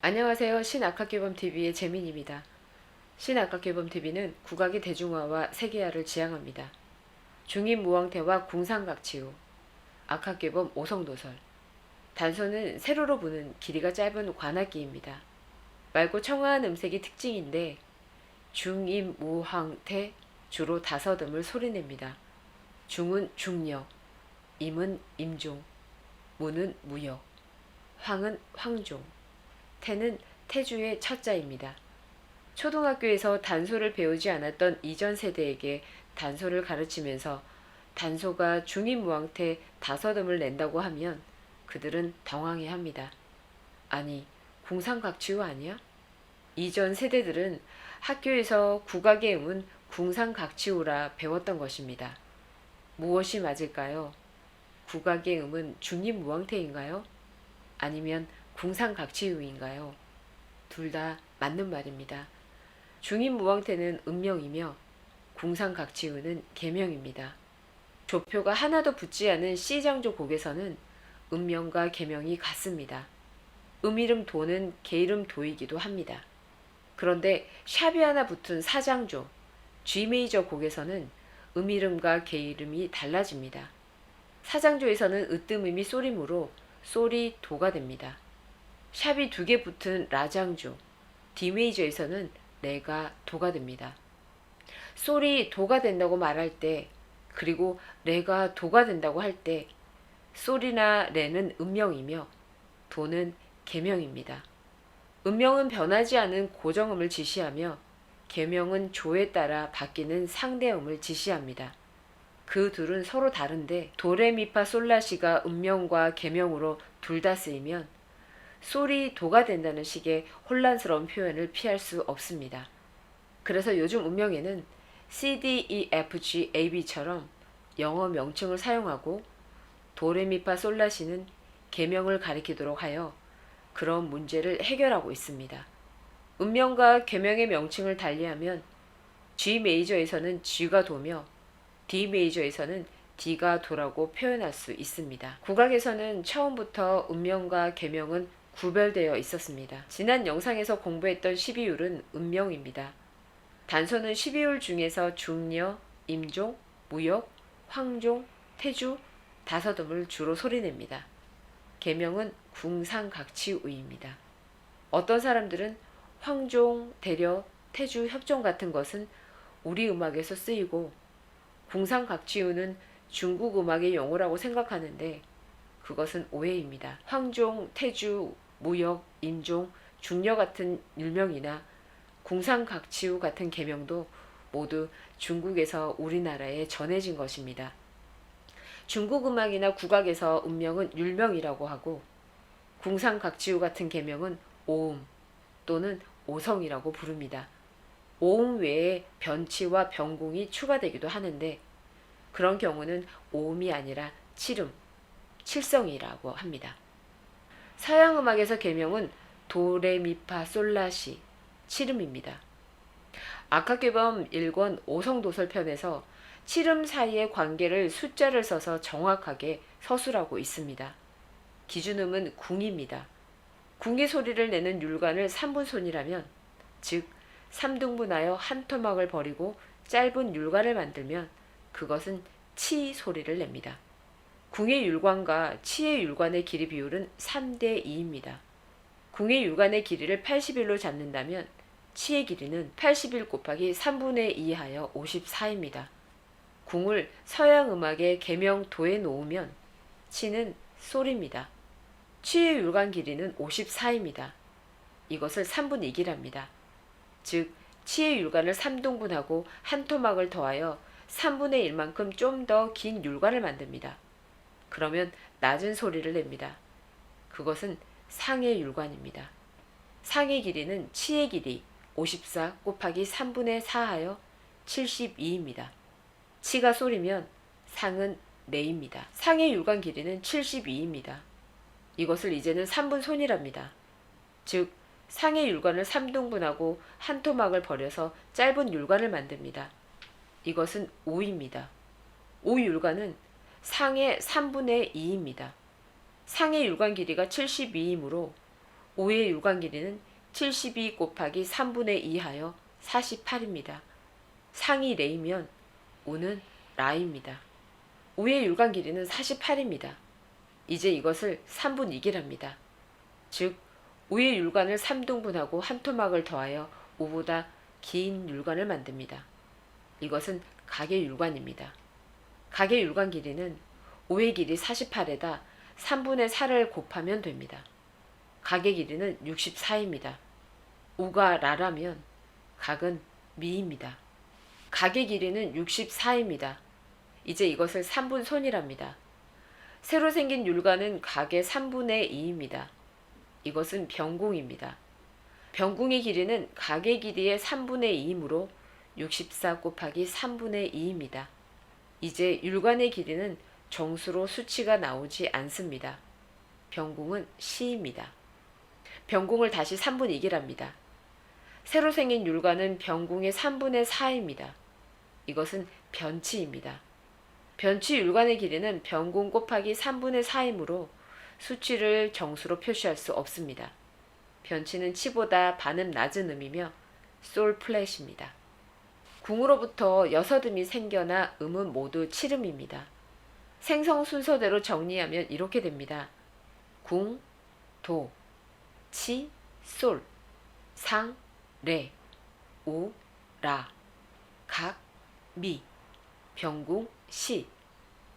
안녕하세요. 신악학교범TV의 재민입니다. 신악학교범TV는 국악의 대중화와 세계화를 지향합니다. 중인 무왕태와 궁상각치우, 악학교범 오성도설, 단소는 세로로 부는 길이가 짧은 관악기입니다. 맑고 청아한 음색이 특징인데 중임 무황태 주로 다섯 음을 소리냅니다. 중은 중력, 임은 임종, 무는 무역, 황은 황종, 태는 태주의 첫자입니다. 초등학교에서 단소를 배우지 않았던 이전 세대에게 단소를 가르치면서 단소가 중인무왕태 다섯음을 낸다고 하면 그들은 당황해 합니다. 아니, 궁상각치우 아니야? 이전 세대들은 학교에서 국악의 음은 궁상각치우라 배웠던 것입니다. 무엇이 맞을까요? 국악의 음은 중인무왕태인가요? 아니면 궁상각치유인가요? 둘 다 맞는 말입니다. 중인무왕태는 음명이며 궁상각치유는 계명입니다. 조표가 하나도 붙지 않은 C장조 곡에서는 음명과 계명이 같습니다. 음이름 도는 계이름 도이기도 합니다. 그런데 샵이 하나 붙은 사장조, G 메이저 곡에서는 음이름과 계이름이 달라집니다. 사장조에서는 으뜸음이 쏘림으로 쏘리 도가 됩니다. 샵이 두 개 붙은 라장조, D 메이저에서는 레가 도가 됩니다. 쏘리 도가 된다고 말할 때, 그리고 레가 도가 된다고 할 때, 쏘리나 레는 음명이며 도는 계명입니다. 음명은 변하지 않은 고정음을 지시하며 계명은 조에 따라 바뀌는 상대음을 지시합니다. 그 둘은 서로 다른데 도레미파 솔라시가 음명과 계명으로 둘 다 쓰이면 소리 도가 된다는 식의 혼란스러운 표현을 피할 수 없습니다. 그래서 요즘 음명에는 C, D, E, F, G, A, B처럼 영어 명칭을 사용하고 도레미파 솔라시는 계명을 가리키도록 하여 그런 문제를 해결하고 있습니다. 음명과 계명의 명칭을 달리하면 G 메이저에서는 G가 도며 D 메이저에서는 D가 도라고 표현할 수 있습니다. 국악에서는 처음부터 음명과 계명은 구별되어 있었습니다. 지난 영상에서 공부했던 12율은 음명입니다. 단서는 12율 중에서 중려, 임종, 무역, 황종, 태주, 다섯음을 주로 소리냅니다. 계명은 궁상각치우입니다. 어떤 사람들은 황종, 대려, 태주, 협종 같은 것은 우리 음악에서 쓰이고 궁상각치우는 중국 음악의 용어라고 생각하는데 그것은 오해입니다. 황종, 태주, 무역, 임종, 중려 같은 일명이나 궁상각치우 같은 계명도 모두 중국에서 우리나라에 전해진 것입니다. 중국 음악이나 국악에서 음명은 율명이라고 하고 궁상각치우 같은 계명은 오음 또는 오성이라고 부릅니다. 오음 외에 변치와 변궁이 추가되기도 하는데 그런 경우는 오음이 아니라 칠음, 칠성이라고 합니다. 서양 음악에서 계명은 도레미파 솔라시 칠음입니다. 악학교범 1권 오성도설편에서 칠음 사이의 관계를 숫자를 써서 정확하게 서술하고 있습니다. 기준음은 궁입니다. 궁의 소리를 내는 율관을 3분손이라면 즉 3등분하여 한 토막을 버리고 짧은 율관을 만들면 그것은 치 소리를 냅니다. 궁의 율관과 치의 율관의 길이 비율은 3대 2입니다. 궁의 율관의 길이를 81로 잡는다면 치의 길이는 81 곱하기 3분의 2 하여 54입니다. 궁을 서양 음악의 계명도에 놓으면 치는 솔입니다. 치의 율관 길이는 54입니다. 이것을 3분 2기랍니다. 즉, 치의 율관을 3등분하고 한 토막을 더하여 3분의 1만큼 좀 더 긴 율관을 만듭니다. 그러면 낮은 소리를 냅니다. 그것은 상의 율관입니다. 상의 길이는 치의 길이 54 곱하기 3분의 4 하여 72입니다. 치가 소리면 상은 네입니다. 상의 율관 길이는 72입니다. 이것을 이제는 3분 손이랍니다. 즉 상의 율관을 3등분하고 한 토막을 버려서 짧은 율관을 만듭니다. 이것은 5입니다. 5율관은 상의 3분의 2입니다. 상의 율관 길이가 72이므로 5의 율관 길이는 72 곱하기 3분의 2 하여 48입니다. 상이 레이면 5는 라입니다. 5의 율관 길이는 48입니다. 이제 이것을 3분 2기랍니다. 즉 5의 율관을 3등분하고 한 토막을 더하여 5보다 긴 율관을 만듭니다. 이것은 각의 율관입니다. 각의 율관 길이는 5의 길이 48에다 3분의 4를 곱하면 됩니다. 각의 길이는 64입니다. 5가 라라면 각은 미입니다. 각의 길이는 64입니다. 이제 이것을 3분 손이랍니다. 새로 생긴 율관은 각의 3분의 2입니다. 이것은 병궁입니다. 병궁의 길이는 각의 길이의 3분의 2이므로 64 곱하기 3분의 2입니다. 이제 율관의 길이는 정수로 수치가 나오지 않습니다. 병궁은 시입니다. 병궁을 다시 3분 2기랍니다. 새로 생긴 율관은 병궁의 3분의 4입니다. 이것은 변치입니다. 변치 율관의 길이는 병궁 곱하기 3분의 4이므로 수치를 정수로 표시할 수 없습니다. 변치는 치보다 반음 낮은 음이며 솔 플랫입니다. 궁으로부터 여섯 음이 생겨나 음은 모두 7음입니다. 생성 순서대로 정리하면 이렇게 됩니다. 궁, 도, 치, 솔, 상, 레, 우, 라, 각, 미, 병궁, 시,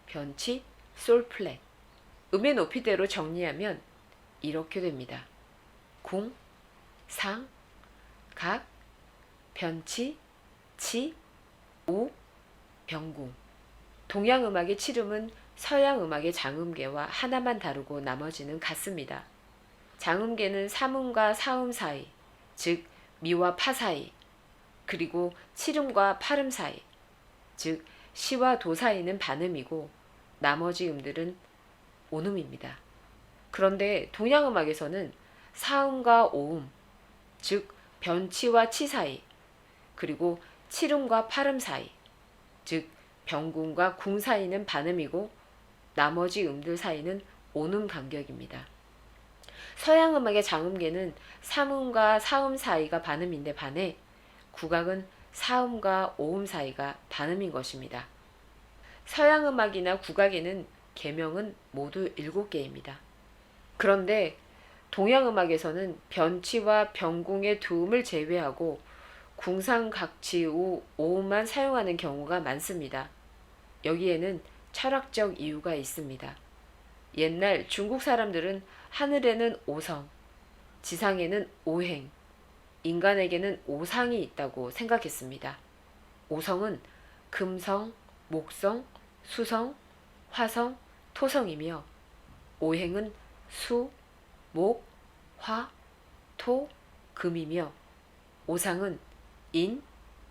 변치, 솔 플랫. 음의 높이대로 정리하면 이렇게 됩니다. 궁, 상, 각, 변치, 치, 우, 병궁. 동양 음악의 칠음은 서양 음악의 장음계와 하나만 다르고 나머지는 같습니다. 장음계는 삼음과 사음 사이, 즉 미와 파 사이, 그리고 칠음과 팔음 사이, 즉 시와 도 사이는 반음이고 나머지 음들은 온음입니다. 그런데 동양 음악에서는 사음과 오음, 즉 변치와 치 사이, 그리고 칠음과 팔음 사이, 즉 병궁과 궁 사이는 반음이고 나머지 음들 사이는 온음 간격입니다. 서양 음악의 장음계는 삼음과 사음 사이가 반음인데 반해 국악은 사음과 오음 사이가 반음인 것입니다. 서양 음악이나 국악에는 계명은 모두 7개입니다. 그런데 동양 음악에서는 변치와 병궁의 두 음을 제외하고 궁상각치우 오음만 사용하는 경우가 많습니다. 여기에는 철학적 이유가 있습니다. 옛날 중국 사람들은 하늘에는 오성, 지상에는 오행, 인간에게는 오상이 있다고 생각했습니다. 오성은 금성, 목성, 수성, 화성, 토성이며 오행은 수, 목, 화, 토, 금이며 오상은 인,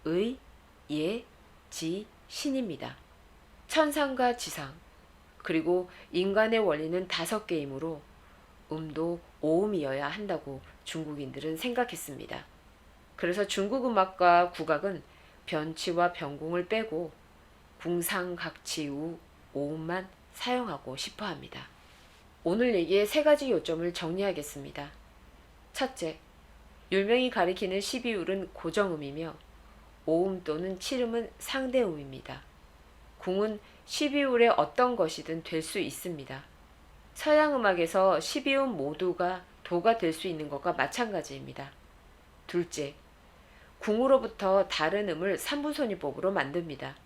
의, 예, 지, 신입니다. 천상과 지상, 그리고 인간의 원리는 다섯 개이므로 음도 오음이어야 한다고 중국인들은 생각했습니다. 그래서 중국 음악과 국악은 변치와 변궁을 빼고 궁상각치우 오음만 사용하고 싶어 합니다. 오늘 얘기의 세 가지 요점을 정리하겠습니다. 첫째, 율명이 가리키는 12울은 고정음이며 오음 또는 칠음은 상대음입니다. 궁은 12울의 어떤 것이든 될 수 있습니다. 서양 음악에서 12음 모두가 도가 될 수 있는 것과 마찬가지입니다. 둘째, 궁으로부터 다른 음을 3분손이법으로 만듭니다.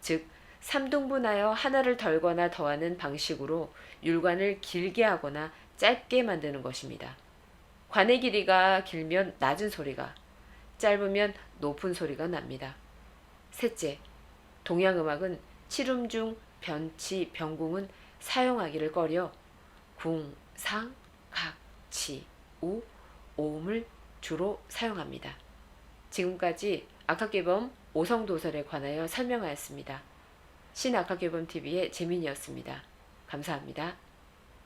즉, 3등분하여 하나를 덜거나 더하는 방식으로 율관을 길게 하거나 짧게 만드는 것입니다. 관의 길이가 길면 낮은 소리가, 짧으면 높은 소리가 납니다. 셋째, 동양음악은 칠음 중 변치, 병궁은 사용하기를 꺼려 궁, 상, 각, 치, 우, 오음을 주로 사용합니다. 지금까지 아카개범 오성도설에 관하여 설명하였습니다. 신아카개범TV의 재민이었습니다. 감사합니다.